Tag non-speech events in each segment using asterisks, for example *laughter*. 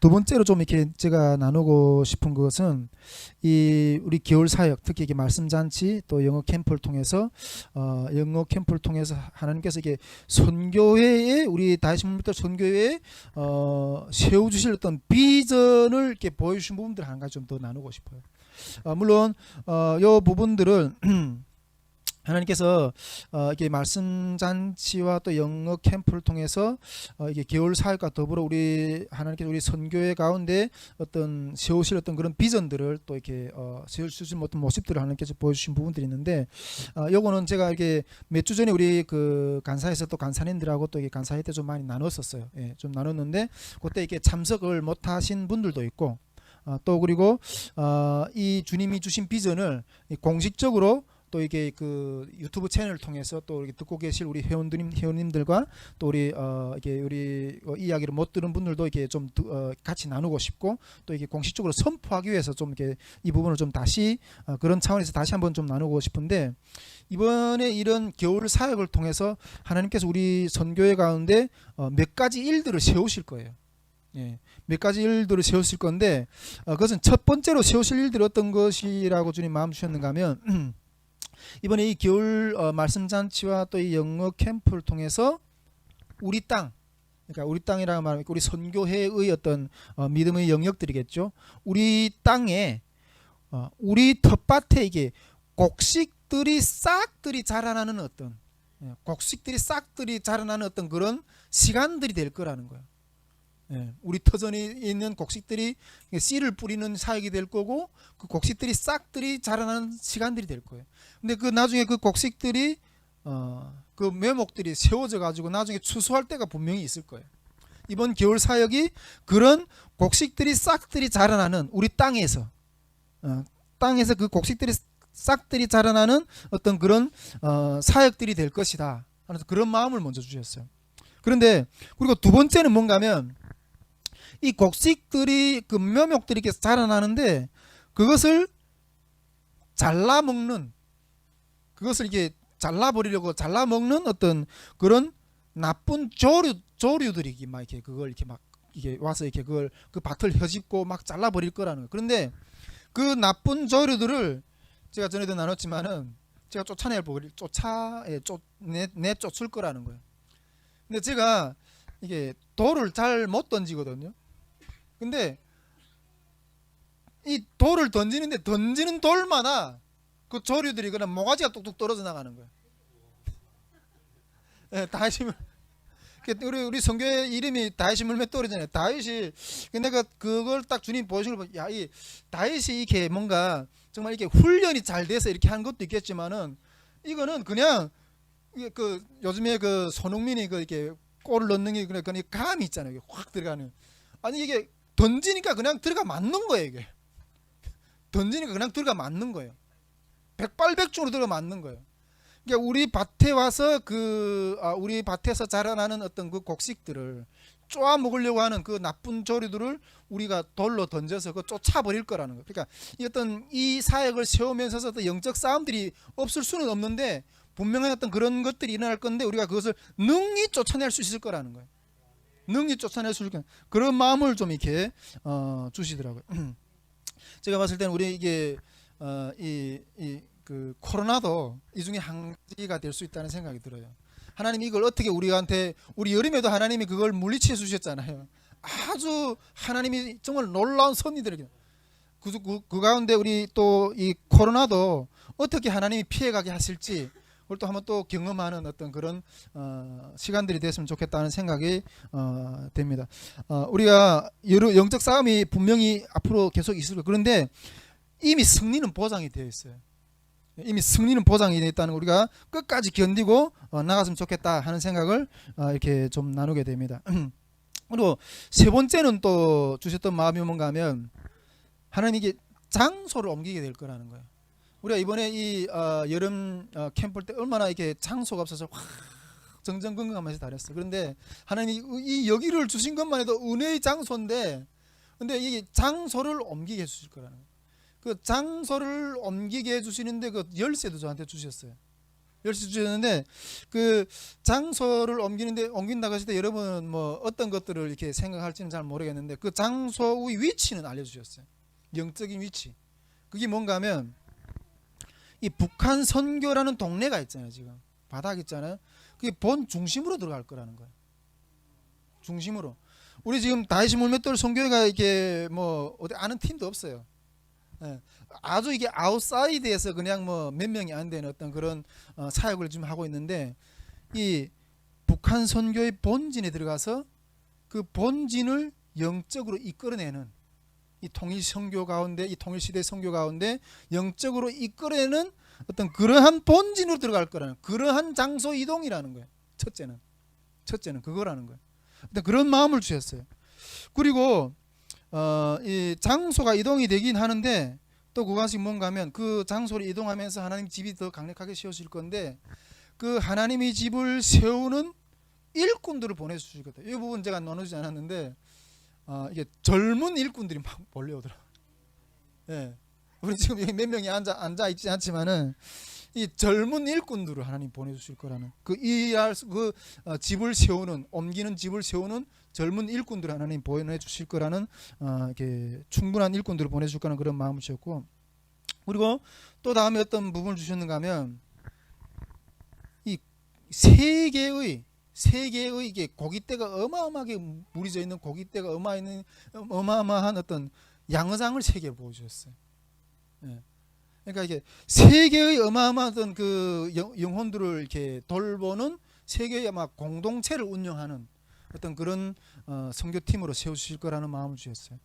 두 번째로 좀 이렇게 제가 나누고 싶은 것은 이 우리 겨울 사역 특히 이게 말씀 잔치 또 영어 캠프를 통해서 어 영어 캠프를 통해서 하나님께서 이게 선교회에 우리 다시문부터 선교회에 어 세워 주실 어떤 비전을 이렇게 보여 주신 부분들 한 가지 좀 더 나누고 싶어요. 어 물론 어요 부분들은 *clears throat* 하나님께서 어, 이게 말씀 잔치와 또 영어 캠프를 통해서 어, 이게 겨울 사역과 더불어 우리 하나님께서 우리 선교회 가운데 어떤 세우실 어떤 그런 비전들을 또 이렇게 어, 있는 어떤 모습들을 하나님께서 보여주신 부분들이 있는데 어, 요거는 제가 이렇게 몇 주 전에 우리 그 간사에서 또 간사님들하고 또 이게 간사회 때 좀 많이 나눴었어요. 예, 좀 나눴는데 그때 이렇게 참석을 못하신 분들도 있고 어, 또 그리고 어, 이 주님이 주신 비전을 이 공식적으로 또 이게 그 유튜브 채널을 통해서 또 이렇게 듣고 계실 우리 회원님 회원님들과 또 우리 어 이게 우리 어, 이야기를 못 들은 분들도 이렇게 좀 두- 어, 같이 나누고 싶고 또 이게 공식적으로 선포하기 위해서 좀 이렇게 이 부분을 좀 다시 어, 그런 차원에서 다시 한번 좀 나누고 싶은데 이번에 이런 겨울 사역을 통해서 하나님께서 우리 선교회 가운데 어, 몇 가지 일들을 세우실 거예요. 예, 몇 가지 일들을 세우실 건데 어, 그것은 첫 번째로 세우실 일들이 어떤 것이라고 주님 마음 주셨는가 하면 *clears throat* 이번에 이 겨울 어, 말씀 잔치와 또 이 영어 캠프를 통해서 우리 땅 그러니까 우리 땅이라고 말하면 우리 선교회의 어떤 어, 믿음의 영역들이겠죠. 우리 땅에 어, 우리 텃밭에 이게 곡식들이 싹들이 자라나는 어떤 예, 곡식들이 싹들이 자라나는 어떤 그런 시간들이 될 거라는 거예요. 예, 우리 터전에 있는 곡식들이 씨를 뿌리는 사역이 될 거고 그 곡식들이 싹들이 자라나는 시간들이 될 거예요. 근데 그 나중에 그 곡식들이 어그 묘목들이 세워져 가지고 나중에 추수할 때가 분명히 있을 거예요. 이번 겨울 사역이 그런 곡식들이 싹들이 자라나는 우리 땅에서 어, 땅에서 그 곡식들이 싹들이 자라나는 어떤 그런 어, 사역들이 될 것이다. 하면서 그런 마음을 먼저 주셨어요. 그런데 그리고 두 번째는 뭔가면 이 곡식들이 그 묘목들이 이렇게 자라나는데 그것을 잘라 먹는 그것을 이게 잘라 버리려고 잘라 먹는 어떤 그런 나쁜 조류 조류들이 막 이렇게 그걸 이렇게 막 이게 와서 이렇게 그걸 그 밭을 혀집고 막 잘라 버릴 거라는 거예요. 그런데 그 나쁜 조류들을 제가 전에도 나눴지만은 제가 쫓아낼 버릴 쫓아 예, 쫓내 쫓을 거라는 거예요. 근데 제가 이게 돌을 잘 못 던지거든요. 근데 이 돌을 던지는데 던지는 돌마다 그 조류들이 그냥 모가지가 뚝뚝 떨어져 나가는 거예요. *laughs* 예, 다윗이 우리 우리 성교의 이름이 다윗이 물맷돌이잖아요. 다윗이 근데 그 그걸 딱 주님 보시고 야이 다윗이 이렇게 뭔가 정말 이렇게 훈련이 잘 돼서 이렇게 한 것도 있겠지만은 이거는 그냥 그 요즘에 그 손흥민이 그 이렇게 골을 넣는 게 그냥 그냥 감이 있잖아요. 확 들어가는. 아니 이게 던지니까 그냥 들어가 맞는 거예요, 이게. 던지니까 그냥 들어가 맞는 거예요. 백발백중으로 들어가 맞는 거예요. 그러니까 우리 밭에 와서 그 아, 우리 밭에서 자라나는 어떤 그 곡식들을 쪼아 먹으려고 하는 그 나쁜 조류들을 우리가 돌로 던져서 그 쫓아버릴 거라는 거예요. 그러니까 이 어떤 이 사역을 세우면서 어떤 영적 싸움들이 없을 수는 없는데 분명한 어떤 그런 것들이 일어날 건데 우리가 그것을 능히 쫓아낼 수 있을 거라는 거예요. 능히 쫓아낼 수거 그런 마음을 좀 이렇게 어, 주시더라고요. *clears throat* 제가 봤을 때는 우리 이게 어, 이 이 그 코로나도 이 중에 한 가지가 될 수 있다는 생각이 들어요. 하나님 이걸 어떻게 우리한테 우리 여름에도 하나님이 그걸 물리쳐 주셨잖아요. 아주 하나님이 정말 놀라운 섭리들에게 그, 그, 그 가운데 우리 또 이 코로나도 어떻게 하나님이 피해가게 하실지 그걸 또 한번 또 경험하는 어떤 그런 어, 시간들이 됐으면 좋겠다는 생각이 어, 됩니다. 어, 우리가 여러 영적 싸움이 분명히 앞으로 계속 있을 거예요. 그런데 이미 승리는 보장이 되어 있어요. 이미 승리는 보장이 되어 있다는 걸 우리가 끝까지 견디고 어, 나갔으면 좋겠다 하는 생각을 어, 이렇게 좀 나누게 됩니다. *clears throat* 그리고 세 번째는 또 주셨던 마음이 뭔가 하면 하나님 이게 장소를 옮기게 될 거라는 거예요. 우리가 이번에 이 어, 여름 어, 캠프 때 얼마나 이렇게 장소가 없어서 확 정정건강하면서 다녔어. 그런데 하나님이 이 여기를 주신 것만 해도 은혜의 장소인데, 근데 이 장소를 옮기게 해주실 거라는 거예요. 그 장소를 옮기게 해주시는데 그 열쇠도 저한테 주셨어요. 열쇠 주셨는데 그 장소를 옮기는데 옮긴다고 했을 때 여러분 뭐 어떤 것들을 이렇게 생각할지는 잘 모르겠는데 그 장소의 위치는 알려주셨어요. 영적인 위치. 그게 뭔가 하면 이 북한 선교라는 동네가 있잖아요. 지금 바닥 있잖아요. 그게 본 중심으로 들어갈 거라는 거예요. 중심으로. 우리 지금 다이시 물맷돌 선교회가 이게 뭐 어디 아는 팀도 없어요. 예. 아주 이게 아웃사이드에서 그냥 뭐 몇 명이 안 되는 어떤 그런 어, 사역을 좀 하고 있는데 이 북한 선교의 본진에 들어가서 그 본진을 영적으로 이끌어내는 이 통일 선교 가운데 이 통일 시대 선교 가운데 영적으로 이끌어내는 어떤 그러한 본진으로 들어갈 거라는 그러한 장소 이동이라는 거예요. 첫째는 첫째는 그거라는 거예요. 일단 그런 마음을 주셨어요. 그리고 어, 이 장소가 이동이 되긴 하는데 또 그것이 뭔가 하면 그 장소를 이동하면서 하나님 집이 더 강력하게 세워질 건데 그 하나님의 집을 세우는 일꾼들을 보내주실 거다. 이 부분 제가 나누지 않았는데 어, 이게 젊은 일꾼들이 막 몰려오더라. 예. 우리 지금 여기 몇 명이 앉아 앉아 있지 않지만은 이 젊은 일꾼들을 하나님 보내주실 거라는 그 일할 수- 그 어, 집을 세우는 옮기는 집을 세우는 젊은 일꾼들 하나님 보내주실 거라는 어, 이렇게 충분한 일꾼들을 보내줄 거라는 그런 마음을 주셨고 그리고 또 다음에 어떤 부분을 주셨는가 하면 이 세계의 세계의 이게 고깃대가 어마어마하게 물이 져 있는 고깃대가 어마 있는 어마어마한 어떤 양어장을 세계 보여주셨어요. 예. 그러니까 이게 세계의 어마어마한 그 영- 영혼들을 이렇게 돌보는 세계의 아마 공동체를 운영하는 어떤 그런 어, 선교팀으로 세우실 거라는 마음을 주셨어요.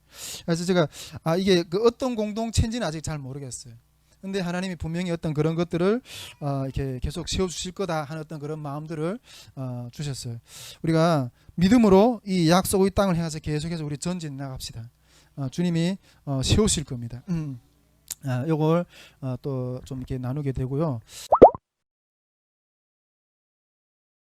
그래서 제가 아 이게 그 어떤 공동체인지는 아직 잘 모르겠어요. 근데 하나님이 분명히 어떤 그런 것들을 어, 이렇게 계속 세워 주실 거다 하는 어떤 그런 마음들을 어, 주셨어요. 우리가 믿음으로 이 약속의 땅을 향해서 계속해서 우리 전진 나갑시다. 어, 주님이 어, 세우실 겁니다. 음. 아, 요걸 어, 또좀 이렇게 나누게 되고요.